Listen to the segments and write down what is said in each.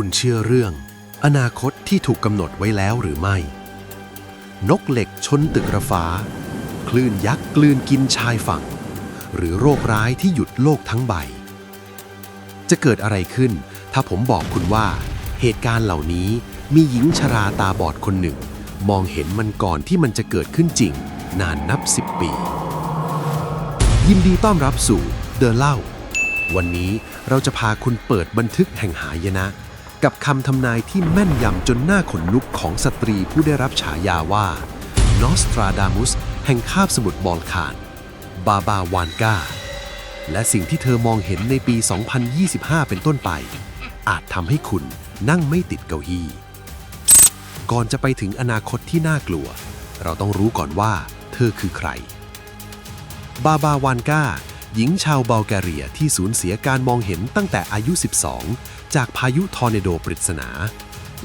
คุณเชื่อเรื่อง อนาคตที่ถูกกำหนดไว้แล้วหรือไม่ นกเหล็กชนตึกระฟ้า คลื่นยักษ์กลืนกินชายฝั่ง หรือโรคร้ายที่หยุดโลกทั้งใบ จะเกิดอะไรขึ้น ถ้าผมบอกคุณว่า เหตุการณ์เหล่านี้มีหญิงชราตาบอดคนหนึ่ง มองเห็นมันก่อนที่มันจะเกิดขึ้นจริง นานนับสิบปี ยินดีต้อนรับสู่เดอะเล่าวันนี้เราจะพาคุณเปิดบันทึกแห่งหายนะ กับคำทำนายที่แม่นยำจนหน้าขนลุกของสตรีผู้ได้รับฉายาว่านอสตราดามุสแห่งคาบสมุทรบอลคาน บาบาวานกาและสิ่งที่เธอมองเห็นในปี 2025 เป็นต้นไป อาจทำให้คุณนั่งไม่ติดเก้าอี้ ก่อนจะไปถึงอนาคตที่น่ากลัว เราต้องรู้ก่อนว่า เธอคือใคร บาบาวานกาหญิงชาวบัลแกเรียที่สูญเสียการมองเห็นตั้งแต่อายุ 12 จากพายุทอร์เนโดปริศนา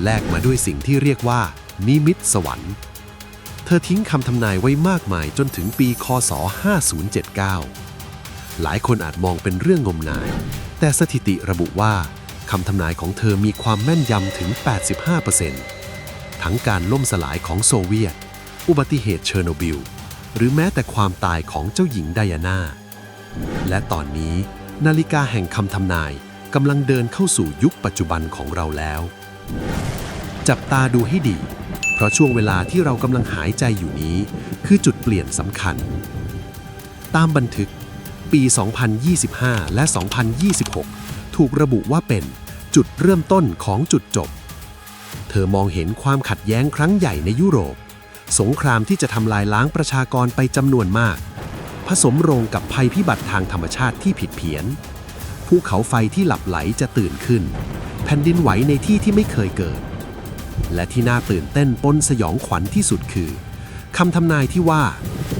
แลกมาด้วยสิ่งที่เรียกว่า นิมิตสวรรค์ เธอทิ้งคำทำนายไว้มากมายจนถึงปีคศ 5079 หลายคนอาจมองเป็นเรื่องงมงาย แต่สถิติระบุว่าคำทำนายของเธอมีความแม่นยำถึง 85%ทั้งการล่มสลายของโซเวียต อุบัติเหตุเชอร์โนบิล หรือแม้แต่ความตายของเจ้าหญิงไดอาน่า และตอนนี้นาฬิกาแห่งคำทำนาย กำลังเดินเข้าสู่ยุคปัจจุบันของเราแล้ว จับตาดูให้ดี เพราะช่วงเวลาที่เรากำลังหายใจอยู่นี้ คือจุดเปลี่ยนสำคัญ ตามบันทึก ปี 2025 และ 2026 ถูกระบุว่าเป็นจุดเริ่มต้นของจุดจบ เธอมองเห็นความขัดแย้งครั้งใหญ่ในยุโรป สงครามที่จะทำลายล้างประชากรไปจำนวนมาก ผสมโรงกับภัยพิบัติทางธรรมชาติที่ผิดเพี้ยน ภูเขาไฟที่หลับไหลจะตื่นขึ้น แผ่นดินไหวในที่ที่ไม่เคยเกิด และที่น่าตื่นเต้นปนสยองขวัญที่สุดคือคำทำนายที่ว่า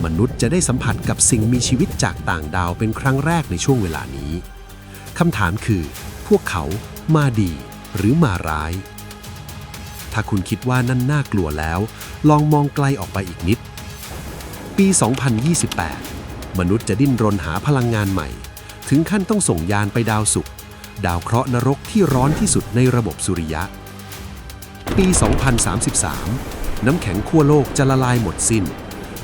มนุษย์จะได้สัมผัสกับสิ่งมีชีวิตจากต่างดาวเป็นครั้งแรกในช่วงเวลานี้คำถามคือ พวกเขามาดีหรือมาร้าย ถ้าคุณคิดว่านั่นน่ากลัวแล้ว ลองมองไกลออกไปอีกนิด ปี 2028 มนุษย์จะดิ้นรนหาพลังงานใหม่ ถึงขั้นต้องส่งยานไปดาวศุกร์ดาวเคราะห์นรกที่ร้อนที่สุดในระบบสุริยะ ปี 2033 น้ำแข็งขั้วโลกจะละลายหมดสิ้น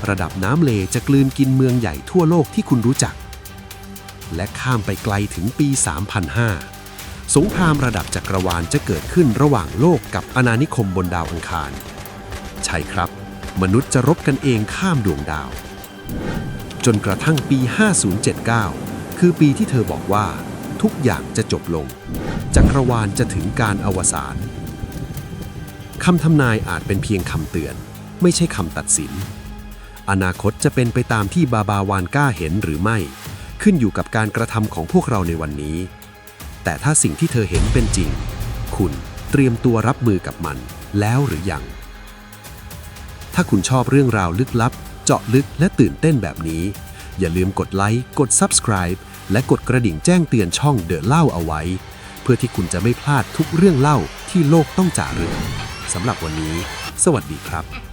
ระดับน้ำเลจะกลืนกินเมืองใหญ่ทั่วโลกที่คุณรู้จัก และข้ามไปไกลถึงปี 3005 สงครามระดับจักรวาลจะเกิดขึ้นระหว่างโลกกับอาณานิคมบนดาวอังคาร ใช่ครับ มนุษย์จะรบกันเองข้ามดวงดาว จนกระทั่งปี 5079 คือปีที่เธอบอกว่า ทุกอย่างจะจบลง จักรวาลจะถึงการอวสานคำทำนายอาจเป็นเพียงคำเตือน ไม่ใช่คำตัดสิน อนาคตจะเป็นไปตามที่บาบาวานก้าเห็นหรือไม่ ขึ้นอยู่กับการกระทำของพวกเราในวันนี้ แต่ถ้าสิ่งที่เธอเห็นเป็นจริง คุณเตรียมตัวรับมือกับมันแล้วหรือยัง ถ้าคุณชอบเรื่องราวลึกลับ เจาะลึกและตื่นเต้นแบบนี้ อย่าลืมกดไลค์ กด Subscribe และกดกระดิ่งแจ้งเตือนช่องเดอะเล่าเอาไว้ เพื่อที่คุณจะไม่พลาดทุกเรื่องเล่าที่โลกต้องจ่าเรืองสำหรับวันนี้ สวัสดีครับ